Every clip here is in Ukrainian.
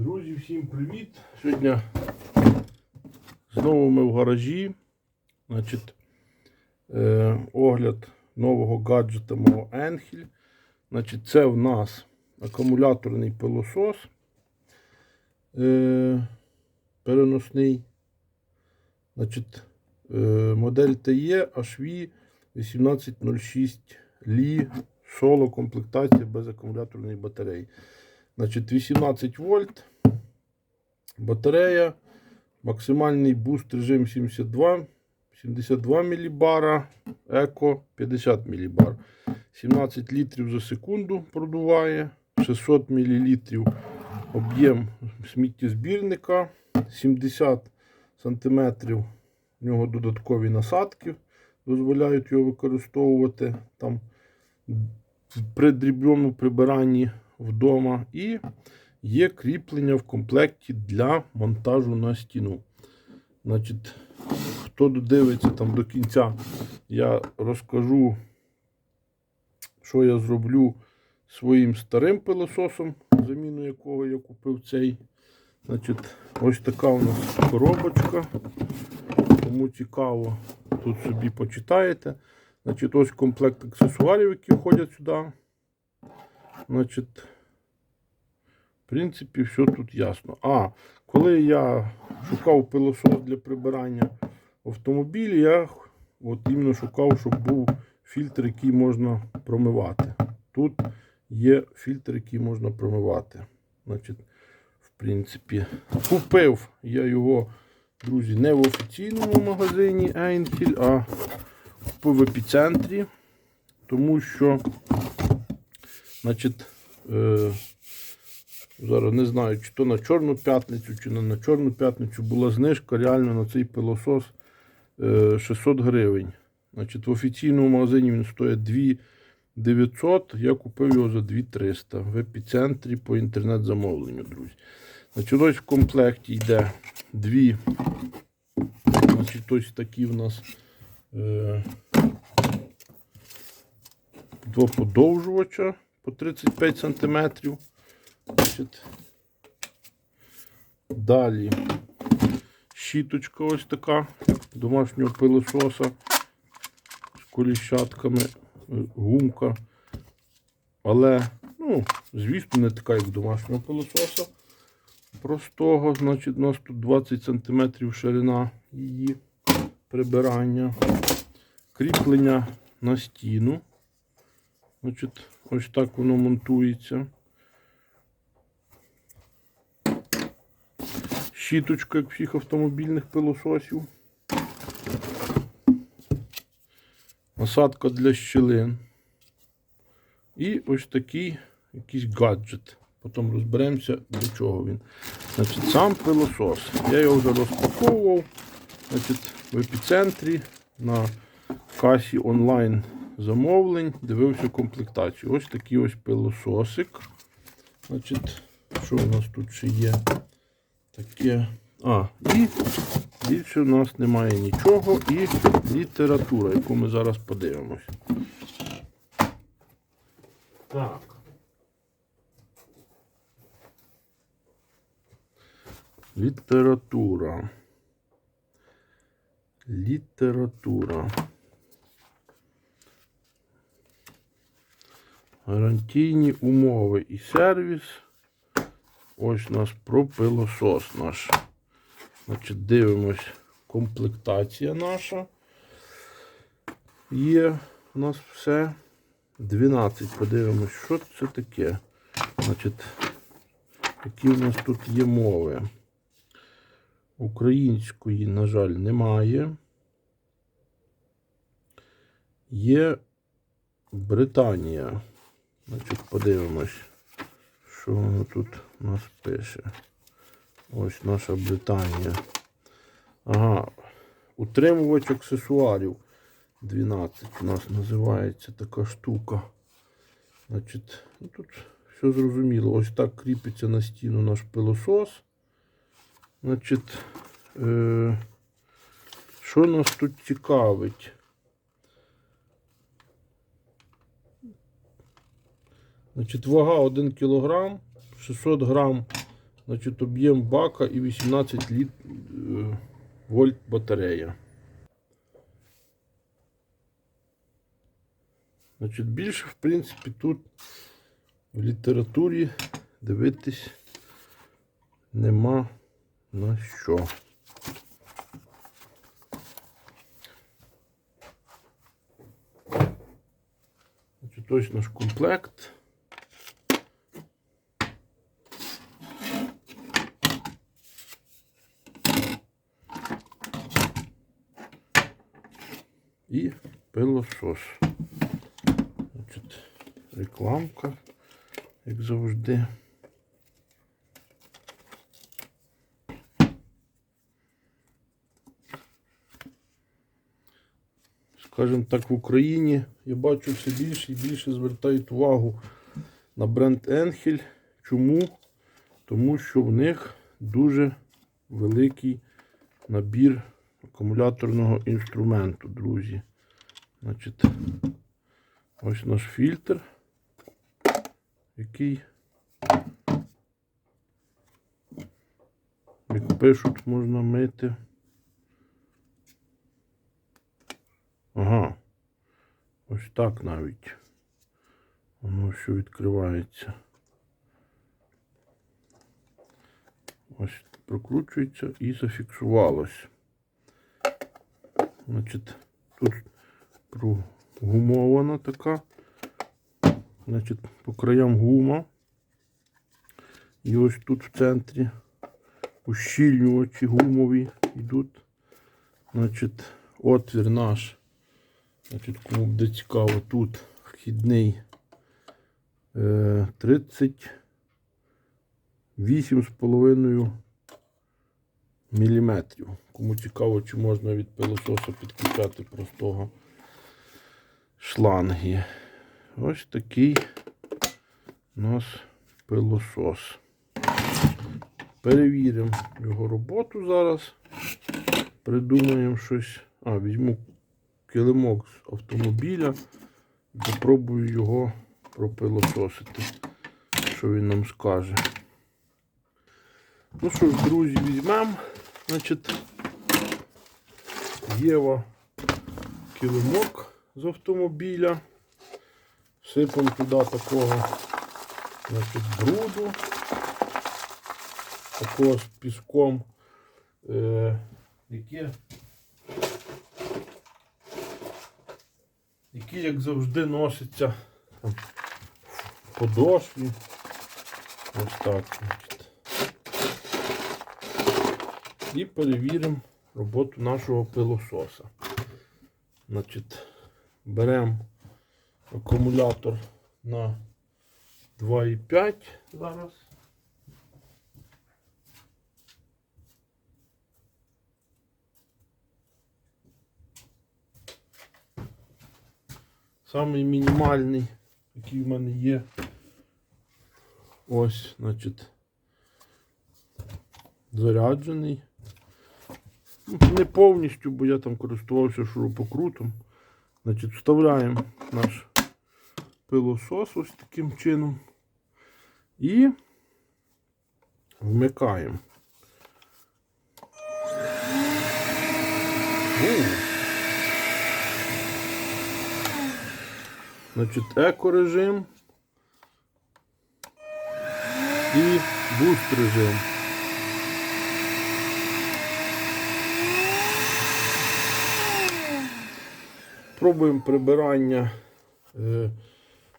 Друзі, всім привіт! Сьогодні знову ми в гаражі. Значить, е, огляд нового гаджета мого Енхіль. Значить, це в нас акумуляторний пилосос е, переносний. Значить, е, модель TE HV 1806 Li соло комплектація без акумуляторної батареї. Значить, 18 вольт. Батарея. Максимальний буст режим 72. 72 мілібара. Еко 50 мілібар. 17 літрів за секунду продуває. 600 мл об'єм сміттєзбірника. 70 см в нього додаткові насадки. Дозволяють його використовувати там при дрібному прибиранні вдома. І є кріплення в комплекті для монтажу на стіну. Значить, хто додивиться там до кінця, я розкажу, що я зроблю своїм старим пилососом, заміну якого я купив цей. Значить, ось така у нас коробочка. Кому цікаво, тут собі почитаєте. Значить, ось комплект аксесуарів, які входять сюди. Значить, в принципі, все тут ясно. А, коли я шукав пилосос для прибирання автомобілів, я от іменно шукав, щоб був фільтр, який можна промивати. Тут є фільтр, який можна промивати. Значить, в принципі, купив я його, друзі, не в офіційному магазині Енфіль, а купив в епіцентрі, тому що, значить, е, зараз не знаю, чи то на Чорну п'ятницю, чи не на Чорну п'ятницю була знижка реально на цей пилосос е, 600 гривень. Значить, в офіційному магазині він стоїть 2 900, я купив його за 2300 в епіцентрі по інтернет-замовленню, друзі. Значить, ось в комплекті йде дві. Значить, ось такі в нас е, два подовжувача по 35 см. Значить, далі щіточка ось така домашнього пилососа з коліщатками, е, гумка. Але, ну, звісно, не така, як домашнього пилососа. Простого, значить, у нас тут 20 см ширина її прибирання. Кріплення на стіну. Значить, ось так воно монтується. Щіточка, як всіх автомобільних пилососів. Насадка для щілин. І ось такий якийсь гаджет. Потім розберемося, для чого він. Значить, сам пилосос. Я його вже розпаковував. Значить, в епіцентрі на касі онлайн замовлень. Дивився комплектацію. Ось такий ось пилососик. Значить, що у нас тут ще є? Таке. А, і більше в нас немає нічого. І література, яку ми зараз подивимось. Так. Література. Література. Гарантійні умови і сервіс. Ось у нас про пилосос наш. Значить, дивимось, комплектація наша. Є у нас все. 12. Подивимось, що це таке. Значить, які у нас тут є мови. Української, на жаль, немає. Є Британія. Значить, подивимось, що воно тут нас пише. Ось наша Британія. Ага. Утримувач аксесуарів 12 у нас називається така штука. Значить, ну тут все зрозуміло. Ось так кріпиться на стіну наш пилосос. Значить, е, що нас тут цікавить? Значить, вага 1 кг, 600 грам Значить, об'єм бака і 18 літ, е, вольт батарея. Значить, більше, в принципі, тут в літературі дивитись нема на що. Значить, ось наш комплект. І пилосос. Значить, рекламка, як завжди. Скажімо так, в Україні я бачу все більше і більше звертають увагу на бренд Enhel. Чому? Тому що в них дуже великий набір акумуляторного інструменту, друзі. Значить, ось наш фільтр, який, як пишуть, можна мити. Ага. Ось так навіть. Воно що відкривається. Ось прокручується і зафіксувалось. Значить, тут прогумована така. Значить, по краям гума. І ось тут в центрі ущільнювачі гумові йдуть. Значить, отвір наш. Значить, кому буде цікаво, тут вхідний е, 38,5 міліметрів. Кому цікаво, чи можна від пилососа підключати простого шланги. Ось такий у нас пилосос. Перевіримо його роботу зараз. Придумаємо щось. А, візьму килимок з автомобіля попробую його пропилососити. Що він нам скаже. Ну що ж, друзі, візьмемо. Значить, Єва килимок з автомобіля. Сипемо туди такого значить, бруду, такого з піском, е, яке які, як завжди, носяться там, в подошві. Ось так. Значить. І перевіримо роботу нашого пилососа. Значить, беремо акумулятор на 2,5 зараз. Самий мінімальний, який в мене є. Ось, значить, заряджений. Не повністю, бо я там користувався шурупокрутом. Значить, вставляємо наш пилосос ось таким чином. І вмикаємо. Значить, еко-режим і буст режим. Пробуємо прибирання е,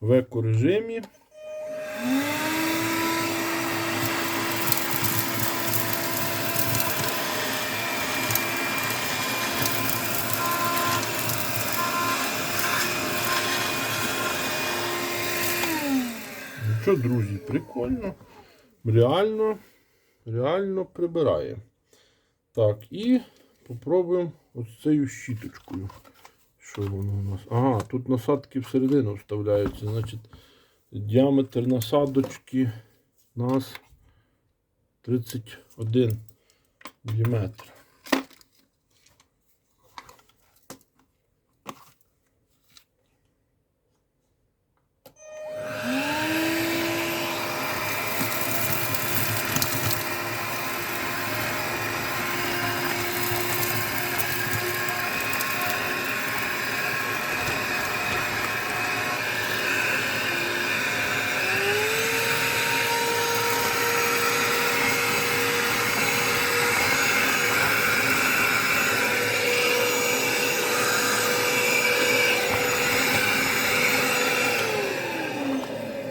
в еко-режимі. Ну що, друзі, прикольно. Реально, реально прибирає. Так, і попробуємо ось цією щіточкою. Що воно у нас? Ага, тут насадки всередину вставляються. Значить, діаметр насадочки у нас 31 мм.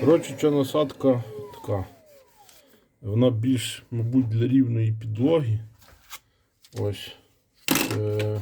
Коротше, ця насадка така. Вона більш, мабуть, для рівної підлоги. Ось. Е,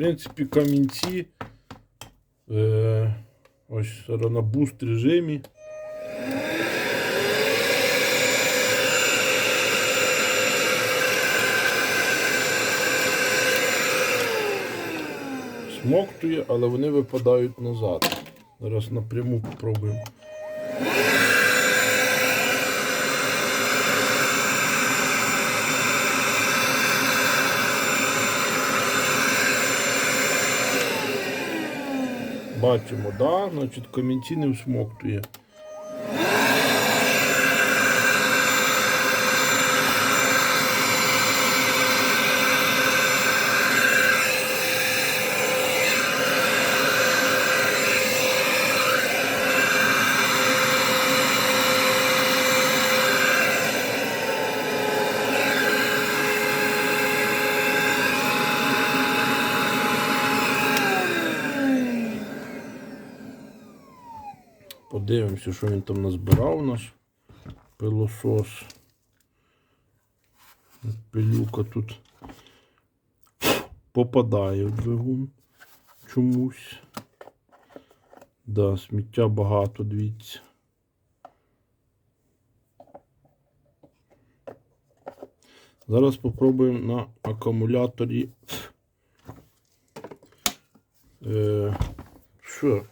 принципі, камінці. Е, ось на буст режимі. Смоктує, але вони випадають назад. Зараз напряму попробуємо. Бачимо, да? Значить, камінці не всмоктує. Подивимося, що він там назбирав наш пилосос. Пилюка тут попадає в двигун чомусь. Да, сміття багато, дивіться. Зараз спробуємо на акумуляторі. Е, що?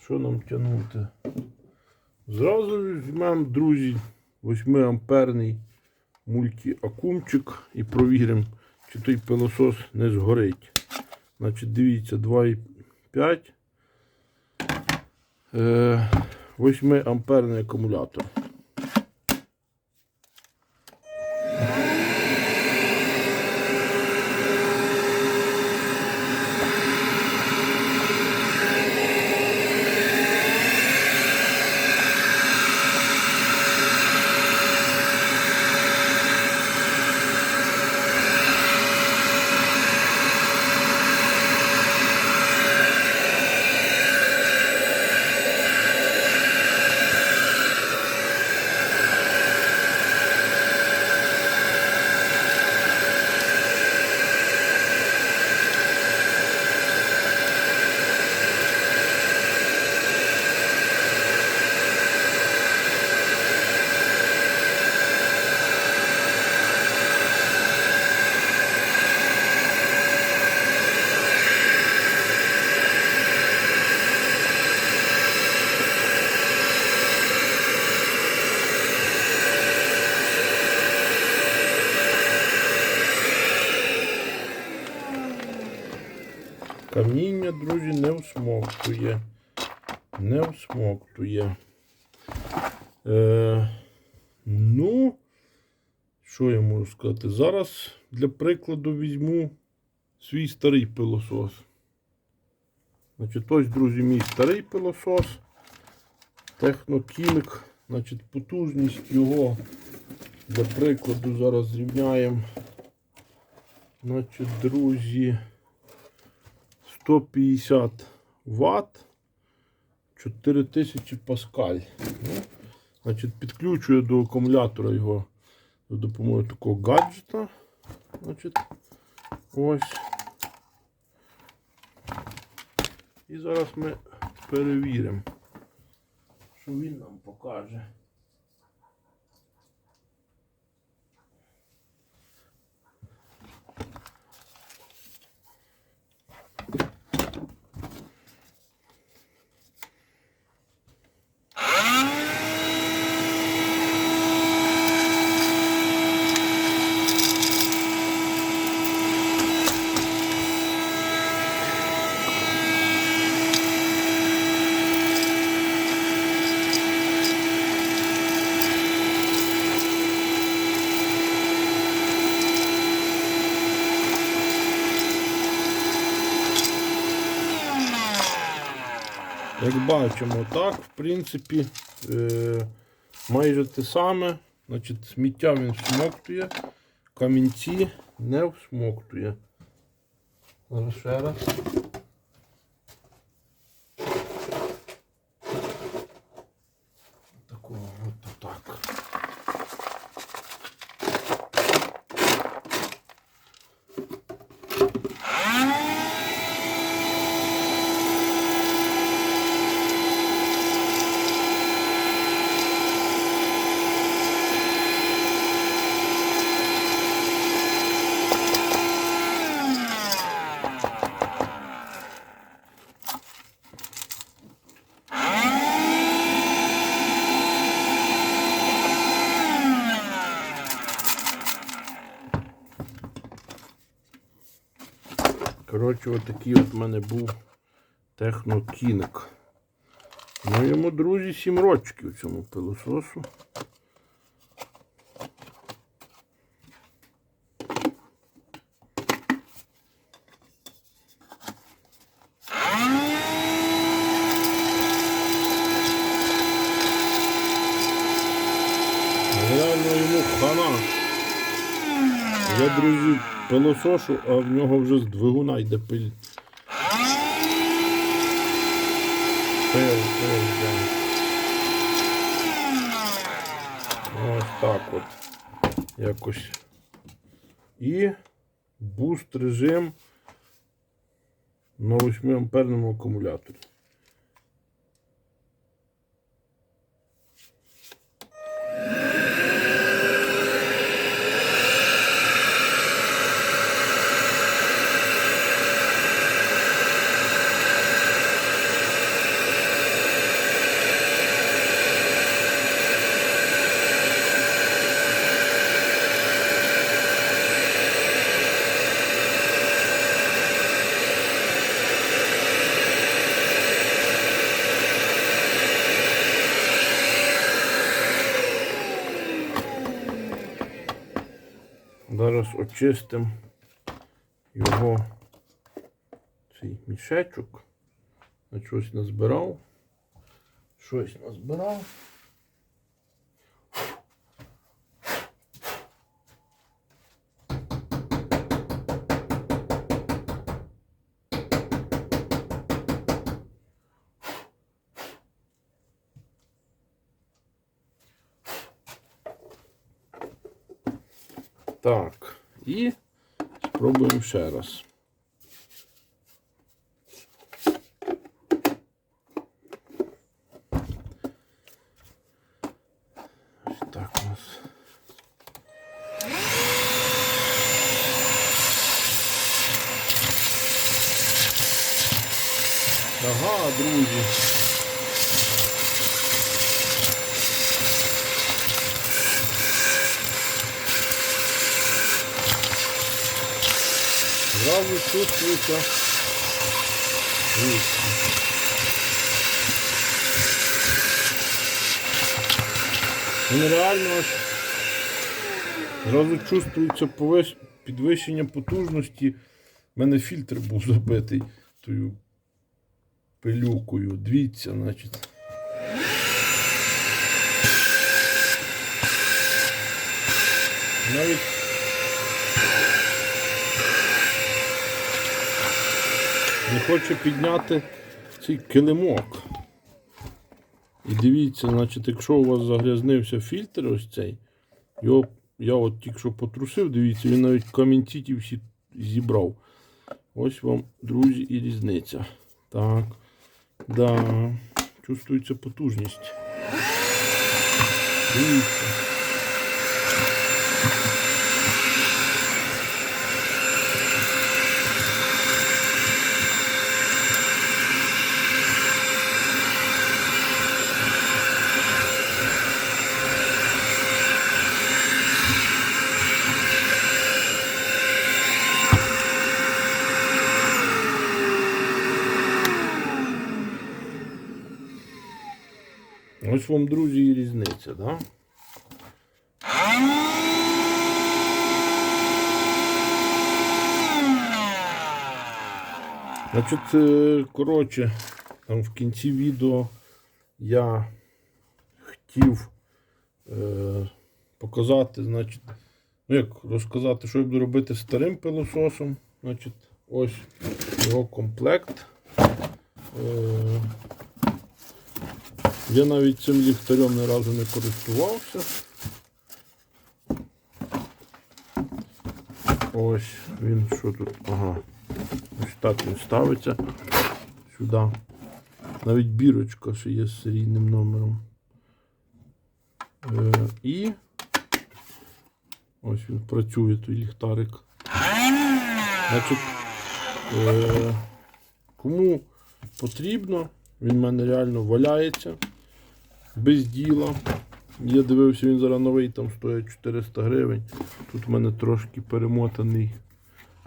Що нам тягнути? Зразу візьмемо, друзі, 8 амперний мультіакумчик і провіримо, чи той пилосос не згорить. Значить, дивіться, 2,5. Е, 8 амперний акумулятор. Каміння, друзі, не всмоктує. Не всмоктує. Е, ну, що я можу сказати? Зараз для прикладу візьму свій старий пилосос. Значить, ось, друзі, мій старий пилосос. Технокінг. Значить, потужність його для прикладу зараз зрівняємо. Значить, друзі. 150 Вт, 4000 паскаль. Ну, значить, підключую до акумулятора його за допомогою такого гаджета. Значить, ось. І зараз ми перевіримо, що він нам покаже. Як бачимо, так, в принципі, е, майже те саме. Значить, сміття він всмоктує, камінці не всмоктує. Зараз ще раз. Коротше, отакий от в мене був технокінг. Ну, йому, друзі, 7 рочків цьому пилососу. Реально йому хана. Я, друзі, пилосошу, а в нього вже з двигуна йде пиль. Пил, пил, да. Ось так от. Якось. І буст режим на 8 амперному акумуляторі. Зараз очистимо його цей мішечок. На щось назбирав. Щось назбирав. Так, і спробуємо ще раз. Ось. Зразу чувствується. різко. Він реально аж чувствується підвищення потужності. У мене фільтр був забитий тою пилюкою. Дивіться, значить. Навіть не хоче підняти цей килимок. І дивіться, значить, якщо у вас загрязнився фільтр ось цей, його я от тільки що потрусив, дивіться, він навіть камінці ті всі зібрав. Ось вам, друзі, і різниця. Так. Да. Чувствується потужність. Дивіться. Ось вам, друзі, і різниця, да? Значить, е, коротше, Там в кінці відео я хотів е, показати, значить, ну як розказати, що я буду робити з старим пилососом. Значить, ось його комплект. Е, я навіть цим ліхтарем ні разу не користувався. Ось він що тут? Ага. Ось так він ставиться сюди. Навіть бірочка ще є з серійним номером. Е, і ось він працює, той ліхтарик. Значить, е, кому потрібно, він в мене реально валяється без діла. Я дивився, він зараз новий, там стоїть 400 гривень. Тут в мене трошки перемотаний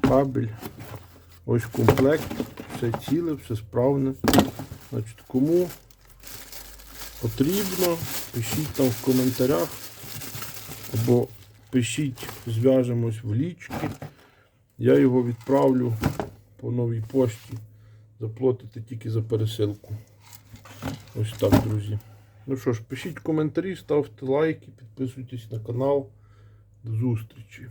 кабель. Ось комплект, все ціле, все справне. Значить, кому потрібно, пишіть там в коментарях. Або пишіть, зв'яжемось в лічки. Я його відправлю по новій пошті. Заплатите тільки за пересилку. Ось так, друзі. Ну що ж, пишіть коментарі, ставте лайки, підписуйтесь на канал. До зустрічі.